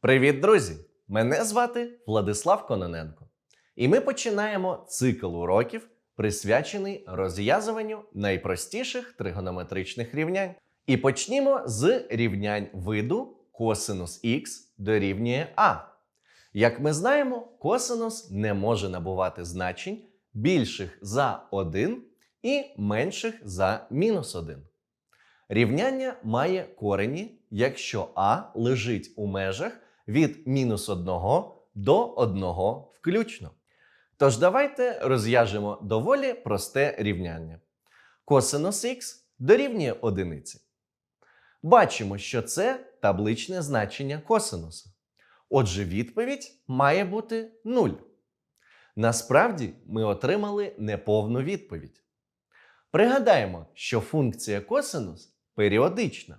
Привіт, друзі! Мене звати Владислав Кононенко. І ми починаємо цикл уроків, присвячений розв'язуванню найпростіших тригонометричних рівнянь. І почнімо з рівнянь виду косинус х дорівнює а. Як ми знаємо, косинус не може набувати значень більших за 1 і менших за мінус 1. Рівняння має корені, якщо а лежить у межах від мінус 1 до 1 включно. Тож давайте розв'яжемо доволі просте рівняння. Косинус х дорівнює одиниці. Бачимо, що це табличне значення косинуса. Отже, відповідь має бути 0. Насправді ми отримали неповну відповідь. Пригадаємо, що функція косинус періодична.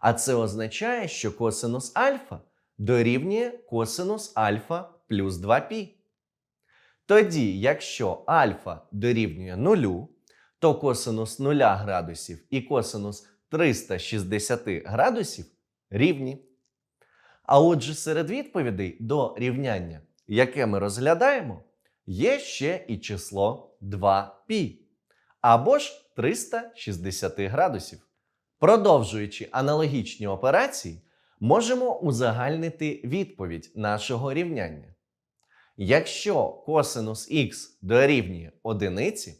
А це означає, що косинус альфа дорівнює косинус альфа плюс 2π. Тоді, якщо альфа дорівнює нулю, то косинус 0 градусів і косинус 360 градусів рівні. А отже, серед відповідей до рівняння, яке ми розглядаємо, є ще і число 2π або ж 360 градусів. Продовжуючи аналогічні операції, можемо узагальнити відповідь нашого рівняння. Якщо косинус х дорівнює одиниці,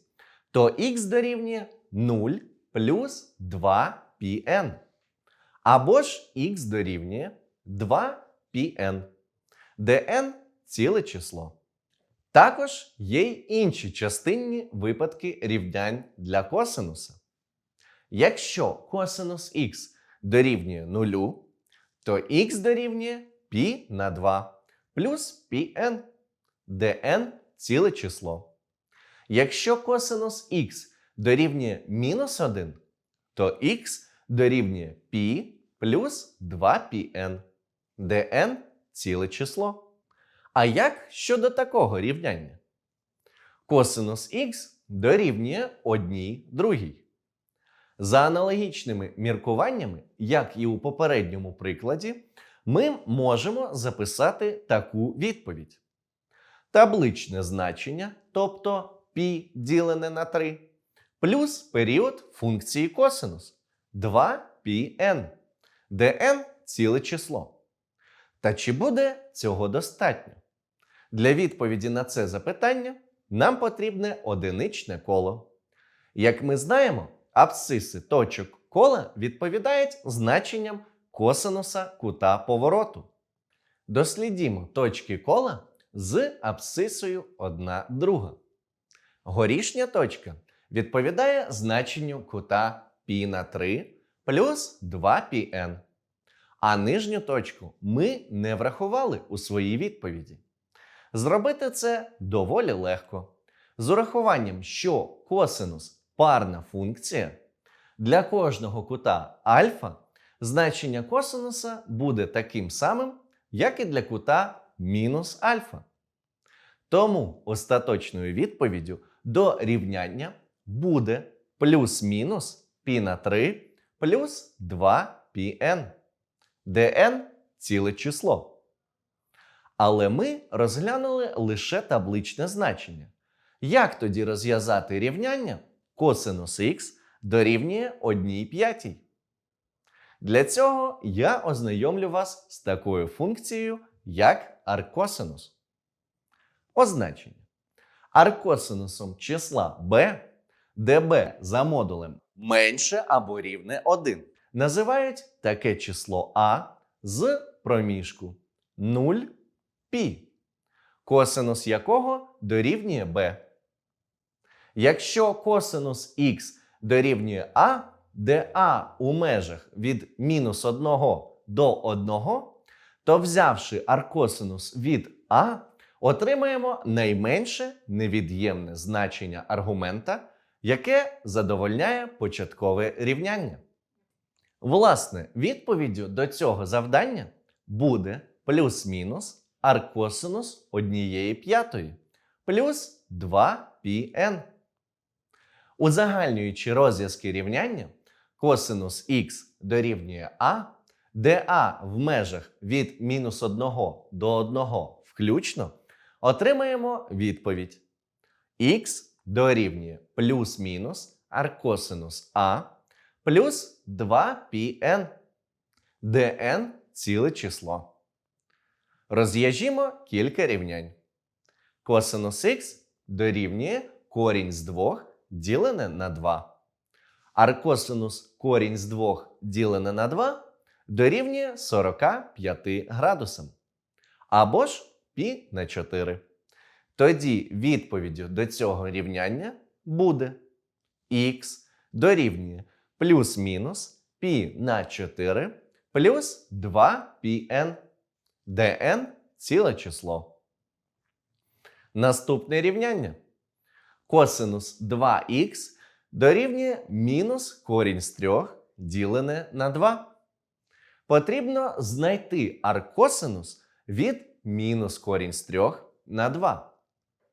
то х дорівнює 0 плюс 2πn. Або ж х дорівнює 2πn, де n ціле число. Також є й інші частинні випадки рівнянь для косинуса. Якщо косинус х дорівнює 0, то х дорівнює π на 2 плюс πn, де n ціле число. Якщо косинус х дорівнює мінус 1, то х дорівнює π плюс 2πn, де n ціле число. А як щодо такого рівняння? Косинус х дорівнює одній другій. За аналогічними міркуваннями, як і у попередньому прикладі, ми можемо записати таку відповідь. Табличне значення, тобто π ділене на 3, плюс період функції косинус 2πn, де n ціле число. Та чи буде цього достатньо? Для відповіді на це запитання нам потрібне одиничне коло. Як ми знаємо, абсциси точок кола відповідають значенням косинуса кута повороту. Дослідімо точки кола з абсцисою 1 друга. Горішня точка відповідає значенню кута π на 3 плюс 2πn. А нижню точку ми не врахували у своїй відповіді. Зробити це доволі легко. З урахуванням, що косинус парна функція, для кожного кута альфа значення косинуса буде таким самим, як і для кута мінус альфа. Тому остаточною відповіддю до рівняння буде плюс-мінус π на 3 плюс 2πn, де n ціле число. Але ми розглянули лише табличне значення. Як тоді розв'язати рівняння косинус х дорівнює 1 п'ятій? Для цього я ознайомлю вас з такою функцією, як аркосинус. Означення. Аркосинусом числа b, де b за модулем менше або рівне 1, називають таке число а з проміжку 0 π, косинус якого дорівнює b. Якщо косинус х дорівнює а, де а у межах від мінус 1 до 1, то взявши аркосинус від а, отримаємо найменше невід'ємне значення аргумента, яке задовольняє початкове рівняння. Власне, відповіддю до цього завдання буде плюс-мінус аркосинус однієї п'ятої плюс 2πn. Узагальнюючи розв'язки рівняння, косинус х дорівнює а, де а в межах від мінус 1 до 1 включно, отримаємо відповідь. х дорівнює плюс-мінус аркосинус а плюс 2πn, де n ціле число. Розв'яжімо кілька рівнянь. Косинус х дорівнює корінь з 2 ділене на 2, аркосинус корінь з 2 ділене на 2 дорівнює 45 градусам. Або ж пі на 4. Тоді відповіддю до цього рівняння буде х дорівнює плюс-мінус пі на 4 плюс 2πn, де n – ціле число. Наступне рівняння. Косинус 2х дорівнює мінус корінь з 3 ділене на 2. Потрібно знайти аркосинус від мінус корінь з 3 на 2.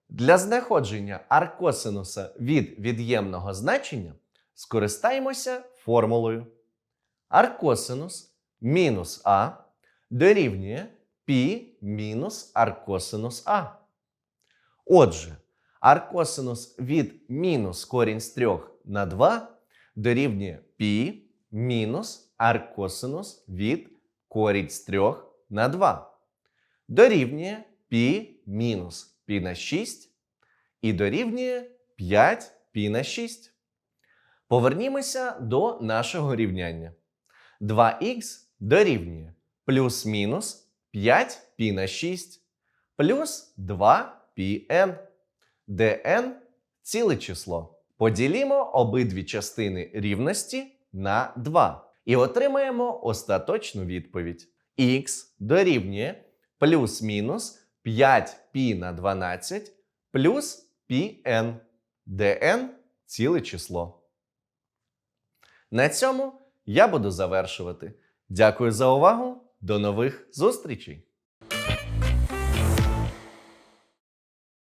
Для знаходження аркосинуса від від'ємного значення скористаємося формулою. Аркосинус мінус а дорівнює π мінус аркосинус а. Отже, аркосинус від мінус корінь з трьох на 2 дорівнює пі мінус аркосинус від корінь з трьох на 2. Дорівнює пі мінус пі на 6 і дорівнює 5 пі на 6. Повернімося до нашого рівняння. 2х дорівнює плюс-мінус 5 пі на 6 плюс 2 πn де n ціле число. Поділімо обидві частини рівності на 2 і отримаємо остаточну відповідь. х дорівнює плюс-мінус 5π на 12 плюс πn, де ціле число. На цьому я буду завершувати. Дякую за увагу. До нових зустрічей!